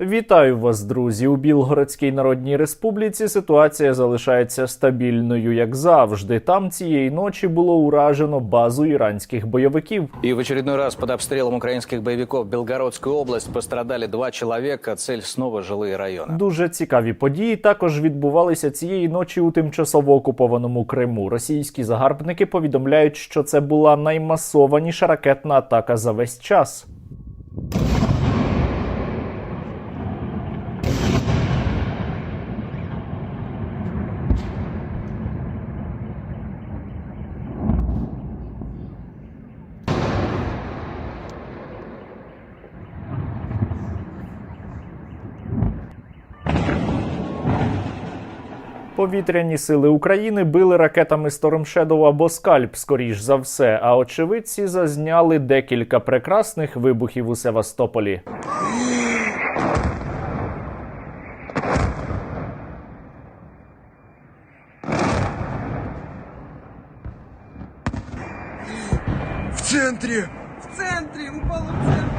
Вітаю вас, друзі! У Білгородській Народній Республіці ситуація залишається стабільною, як завжди. Там цієї ночі було уражено базу іранських бойовиків. И в очередной раз под обстрелом украинских боевиков Белгородскую область пострадали два человека. Цель снова жилые районы. Дуже цікаві події також відбувалися цієї ночі у тимчасово окупованому Криму. Російські загарбники повідомляють, що це була наймасованіша ракетна атака за весь час. Повітряні сили України били ракетами Storm Shadow або Скальп, скоріш за все. А очевидці зазняли декілька прекрасних вибухів у Севастополі. В центре! в центрі, упало в центрі.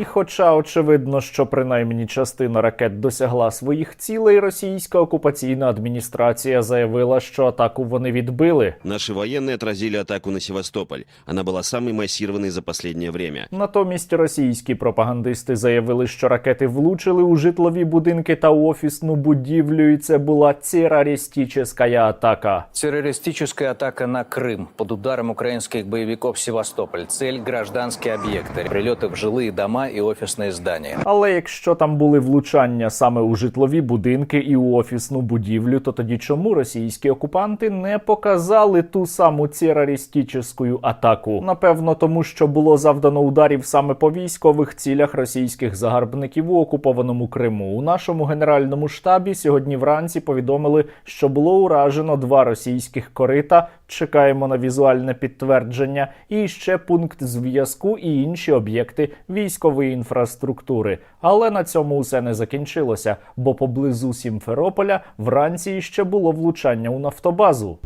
І хоча очевидно, що принаймні частина ракет досягла своїх цілей, російська окупаційна адміністрація заявила, що атаку вони відбили. Наши военные отразили атаку на Севастополь. Она была самой массированной за последнее время. Натомість російські пропагандисти заявили, що ракети влучили у житлові будинки та офісну будівлю, і це була терористична атака. Террористическая атака на Крым. Под ударом украинских боевиков Севастополь. Цель – гражданские объекты. Прилеты в жилые дома и офисные здания. Але якщо там були влучання саме у житлові будинки і у офісну будівлю, то тоді чому російські окупанти не показали ту саму терористичну атаку? Напевно, тому що було завдано ударів саме по військових цілях російських загарбників у окупованому Криму. У нашому генеральному штабі сьогодні вранці повідомили, що було уражено два російських корита. Чекаємо на візуальне підтвердження, і ще пункт зв'язку і інші об'єкти військової інфраструктури. Але на цьому усе не закінчилося, бо поблизу Сімферополя вранці ще було влучання у нафтобазу.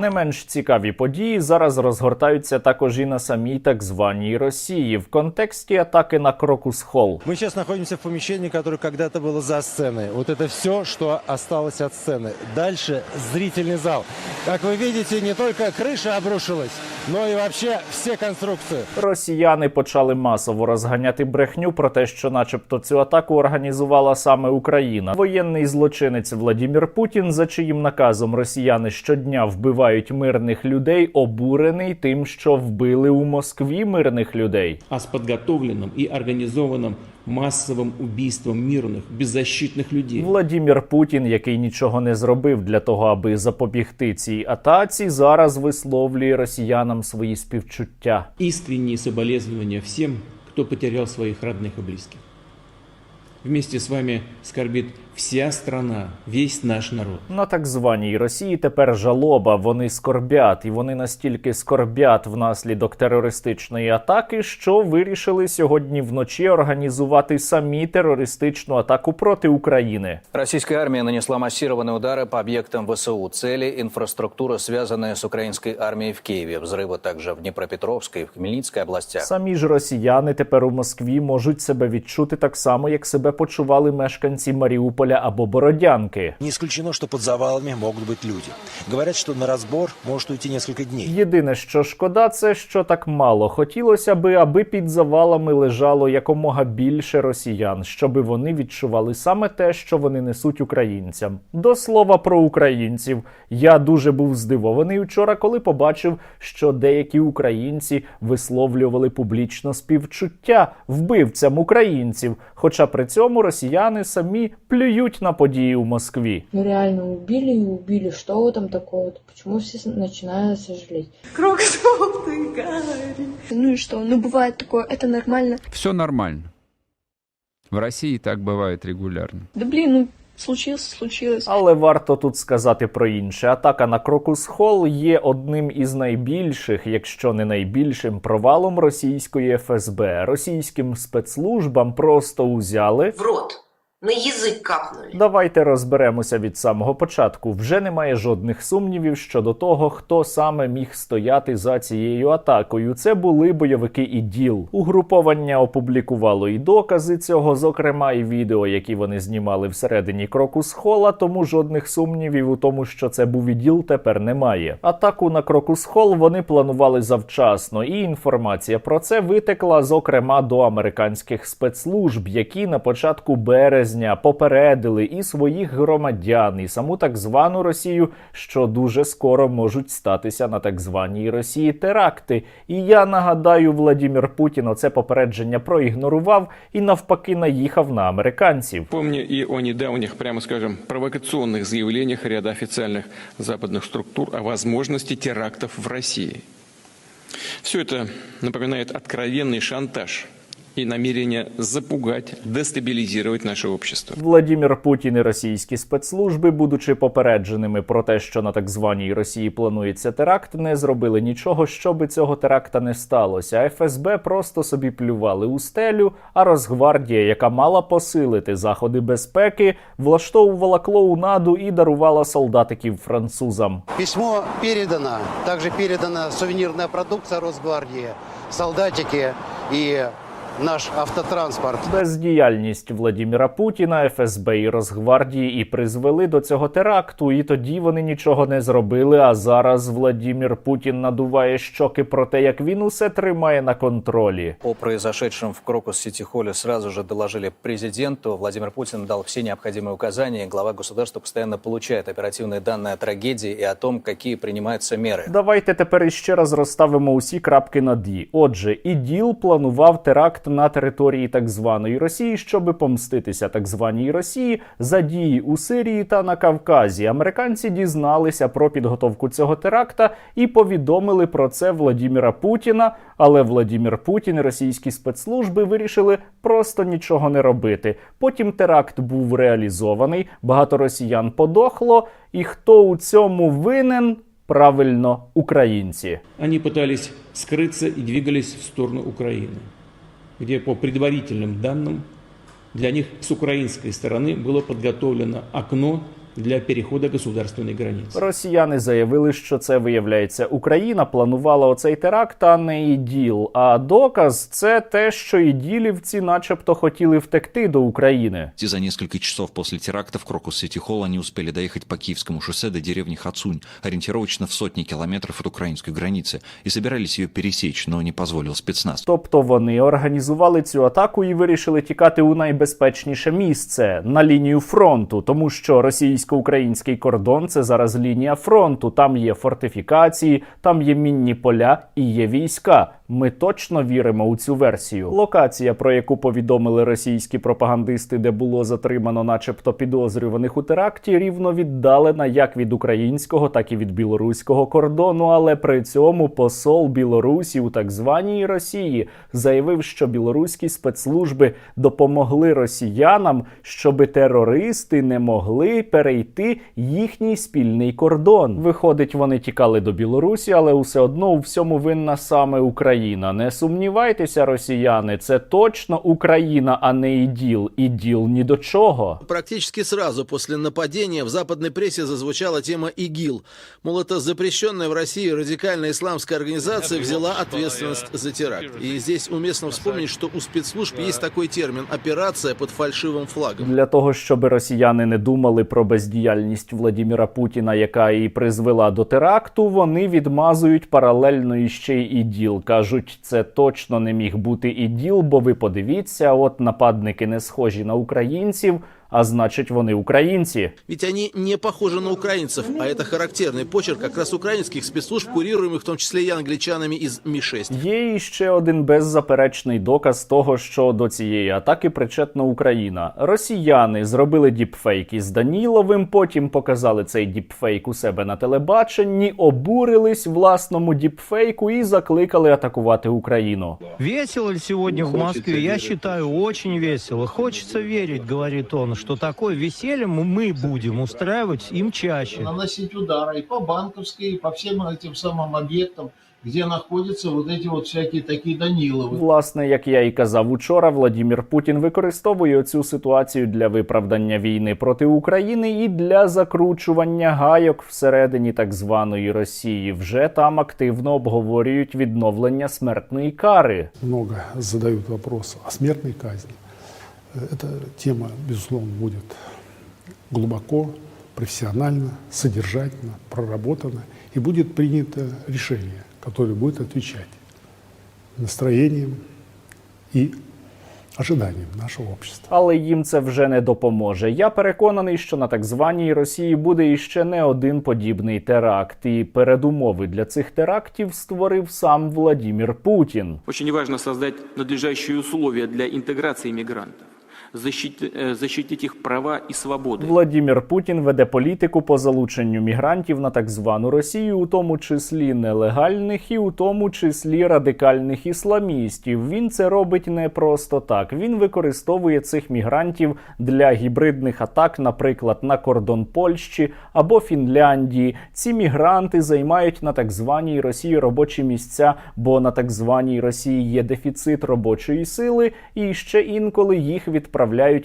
Не менш цікаві події зараз розгортаються також і на самій так званій Росії в контексті атаки на Крокус Холл. Мы сейчас находимся в помещении, которое когда-то было за сценой. Вот это все, что осталось от сцены. Дальше зрительный зал. Как вы видите, не только крыша обрушилась, но и вообще все конструкции. Росіяни почали масово розганяти брехню про те, що, начебто, цю атаку організувала саме Україна. Воєнний злочинець Владімір Путін, за чиїм наказом росіяни щодня вбивають мирних людей, обурений тим, що вбили у Москві мирних людей. а с подготовленным и организованным массовым убийством мирных, беззащитных людей. Владімір Путін, який нічого не зробив для того, аби запобігти цій атаці, зараз висловлює росіянам свої співчуття. Искренние соболезнования всем, кто потерял своих родных и близких. Вместе с вами скорбит вся страна, весь наш народ. На так званій Росії тепер жалоба. Вони скорбять, і вони настільки скорбять внаслідок терористичної атаки, що вирішили сьогодні вночі організувати самі терористичну атаку проти України. Российская армия нанесла массированные удары по объектам ВСУ. Цели – инфраструктура, связанная с украинской армией в Киеве. Взрывы также в Днепропетровской и в Хмельницкой областях. Самі ж росіяни тепер у Москві можуть себе відчути так само, як себе почували мешканці Маріуполя або Бородянки. Не исключено, что под завалами могут быть люди. Говорят, что на разбор может уйти несколько дней. Єдине, що шкода, це що так мало. Хотілося би, аби під завалами лежало якомога більше росіян, щоби вони відчували саме те, що вони несуть українцям. До слова про українців, я дуже був здивований вчора, коли побачив, що деякі українці висловлювали публічно співчуття вбивцям українців. Хоча при цьому росіяни самі плюють на події у Москві. Ну реально убили и убили. Что в этом такого? Почему все с- начинают сожалеть? Круг желтый, Гарри. Ну и что? Ну бывает такое, это нормально. Все нормально. В России так бывает регулярно. Да блин, ну случилось, случилось. Але варто тут сказати про інше. Атака на Крокус Холл є одним із найбільших, якщо не найбільшим, провалом російської ФСБ. Російським спецслужбам просто узяли В рот. На язык капнули. Давайте розберемося від самого початку. Вже немає жодних сумнівів щодо того, хто саме міг стояти за цією атакою. Це були бойовики іділ. Угруповання опублікувало і докази цього, зокрема і відео, які вони знімали всередині Крокус Хола. Тому жодних сумнівів у тому, що це був іділ, тепер немає. Атаку на Крокус Хол вони планували завчасно, і інформація про це витекла, зокрема до американських спецслужб, які на початку березня попередили і своїх громадян, і саму так звану Росію, що дуже скоро можуть статися на так званій Росії теракти. І я нагадаю, Владімір Путін оце попередження проігнорував і навпаки наїхав на американців. Помню и о недавних, прямо скажем, провокационных заявлениях ряда официальных западных структур о возможности терактов в России. Все это напоминает откровенный шантаж и намерение запугать, дестабилизировать наше общество. Владімір Путін і російські спецслужби, будучи попередженими про те, що на так званій Росії планується теракт, не зробили нічого, щоби цього теракта не сталося. ФСБ просто собі плювали у стелю. А Росгвардія, яка мала посилити заходи безпеки, влаштовувала клоунаду і дарувала солдатиків французам. Письмо передано. Также передана сувенирная продукция Росгвардии, солдатики и наш автотранспорт. Бездіяльність Владіміра Путіна, ФСБ і Росгвардії і призвели до цього теракту, і тоді вони нічого не зробили. А зараз Владімір Путін надуває щоки про те, як він усе тримає на контролі. О произошедшем в Крокус-Сити-Холле сразу же доложили президенту. Владимир Путин дал все необходимые указания. Глава государства постоянно получает оперативные данные о трагедии и о том, какие принимаются меры. Давайте тепер іще раз розставимо усі крапки над «і». Отже, іділ планував теракт на території так званої Росії, щоби помститися так званій Росії за дії у Сирії та на Кавказі. Американці дізналися про підготовку цього теракта і повідомили про це Владіміра Путіна. Але Владімір Путін і російські спецслужби вирішили просто нічого не робити. Потім теракт був реалізований, багато росіян подохло. І хто у цьому винен? Правильно, українці. Они пытались скрыться и двигались в сторону Украины, где по предварительным данным для них с украинской стороны было подготовлено окно для перехода государственной границы. Росіяни заявили, що це виявляється Україна планувала оцей теракт, а не іділ. А доказ це те, що іділівці, начебто, хотіли втекти до України. За несколько часов после теракта в Крокус-Сити-Холл они успели доехать по Киевскому шоссе до деревни Хацунь, ориентировочно в сотни километров от украинской границы, и собирались ее пересечь, но не позволил спецназ. Тобто вони організували цю атаку і вирішили тікати у найбезпечніше місце на лінію фронту, тому що російсько-український кордон це зараз лінія фронту. Там є фортифікації, там є мінні поля і є війська. Ми точно віримо у цю версію. Локація, про яку повідомили російські пропагандисти, де було затримано, начебто підозрюваних у теракті, рівно віддалена як від українського, так і від білоруського кордону. Але при цьому посол Білорусі у так званій Росії заявив, що білоруські спецслужби допомогли росіянам, щоби терористи не могли перейти їхній спільний кордон. Виходить, вони тікали до Білорусі, але усе одно у всьому винна саме Україна. Не сумнівайтеся, росіяни, це точно Україна, а не іділ. Іділ ні до чого. Практически сразу после нападения в западной прессе зазвучала тема ИГИЛ. Мол, это запрещенная в России радикальная исламская организация взяла ответственность за теракт. И здесь уместно вспомнить, что у спецслужб есть такой термин «операция под фальшивым флагом». Для того, щоб росіяни не думали про бездіяльність Владіміра Путіна, яка і призвела до теракту, вони відмазують паралельно іще й іділ. Кажуть, це точно не міг бути іділ, бо ви подивіться, от нападники не схожі на українців, а значить, вони українці. Ведь они не похожи на украинцев, а это характерный почерк как раз украинских спецслужб, курируемых в том числе и англичанами из Ми-6. Є іще один беззаперечний доказ того, що до цієї атаки причетна Україна. Росіяни зробили діпфейк із Даніловим, потім показали цей діпфейк у себе на телебаченні, обурились власному діпфейку і закликали атакувати Україну. Весело ли сегодня в Москве? Я считаю, очень весело. Хочется верить, говорит он, что такое веселье мы будем устраивать им чаще. наносить удары и по банковской, и по всем этим самым объектам, где находятся вот эти вот всякие такие Даниловы. Власне, як я і казав учора, Владімір Путін використовує цю ситуацію для виправдання війни проти України і для закручування гайок всередині так званої Росії. Вже там активно обговорюють відновлення смертної кари. Много задают вопрос о смертной казни. Эта тема, безусловно, будет глубоко, профессионально, содержательно проработана и будет принято решение, которое будет отвечать настроениям и ожиданиям нашего общества. Але їм це вже не допоможе. Я переконаний, що на так званій Росії буде іще не один подібний теракт. І передумови для цих терактів створив сам Владімір Путін. Очень важно создать надлежащие условия для интеграции мигрантов, защитить, э, защитить их права и свободы. Владімір Путін веде політику по залученню мігрантів на так звану Росію, у тому числі нелегальних і у тому числі радикальних ісламістів. Він це робить не просто так. Він використовує цих мігрантів для гібридних атак, наприклад, на кордон Польщі або Фінляндії. Ці мігранти займають на так званій Росії робочі місця, бо на так званій Росії є дефіцит робочої сили, і ще інколи їх відправляють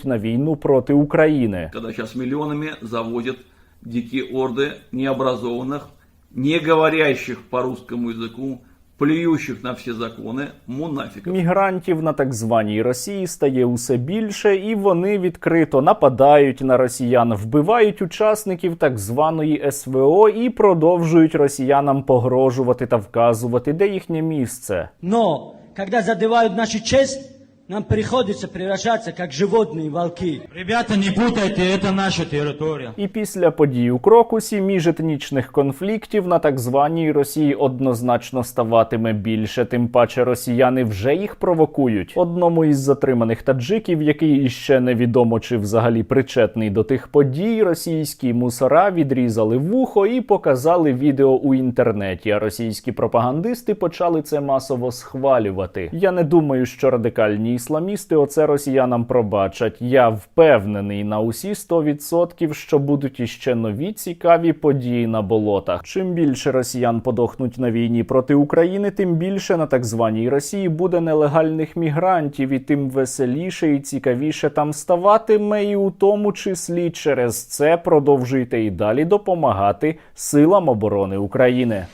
на війну проти України. когда сейчас миллионами завозят дикие орды необразованных, не говорящих по русскому языку, плюющих на все законы мунафиков. Мігрантів на так званій Росії стає усе більше, і вони відкрито нападають на росіян, вбивають учасників так званої СВО і продовжують росіянам погрожувати та вказувати, де їхнє місце. Но, когда задевают нашу честь, нам приходится превращаться как животные волки. Ребята, не путайте, это наша территория. І після подій у Крокусі міжетнічних конфліктів на так званій Росії однозначно ставатиме більше. Тим паче росіяни вже їх провокують. Одному із затриманих таджиків, який іще невідомо чи взагалі причетний до тих подій, російські мусора відрізали вухо і показали відео у інтернеті. А російські пропагандисти почали це масово схвалювати. Я не думаю, що радикальні ісламісти оце росіянам пробачать. Я впевнений на усі 100%, що будуть іще нові цікаві події на болотах. Чим більше росіян подохнуть на війні проти України, тим більше на так званій Росії буде нелегальних мігрантів, і тим веселіше і цікавіше там ставатиме, і у тому числі через це продовжуйте і далі допомагати силам оборони України.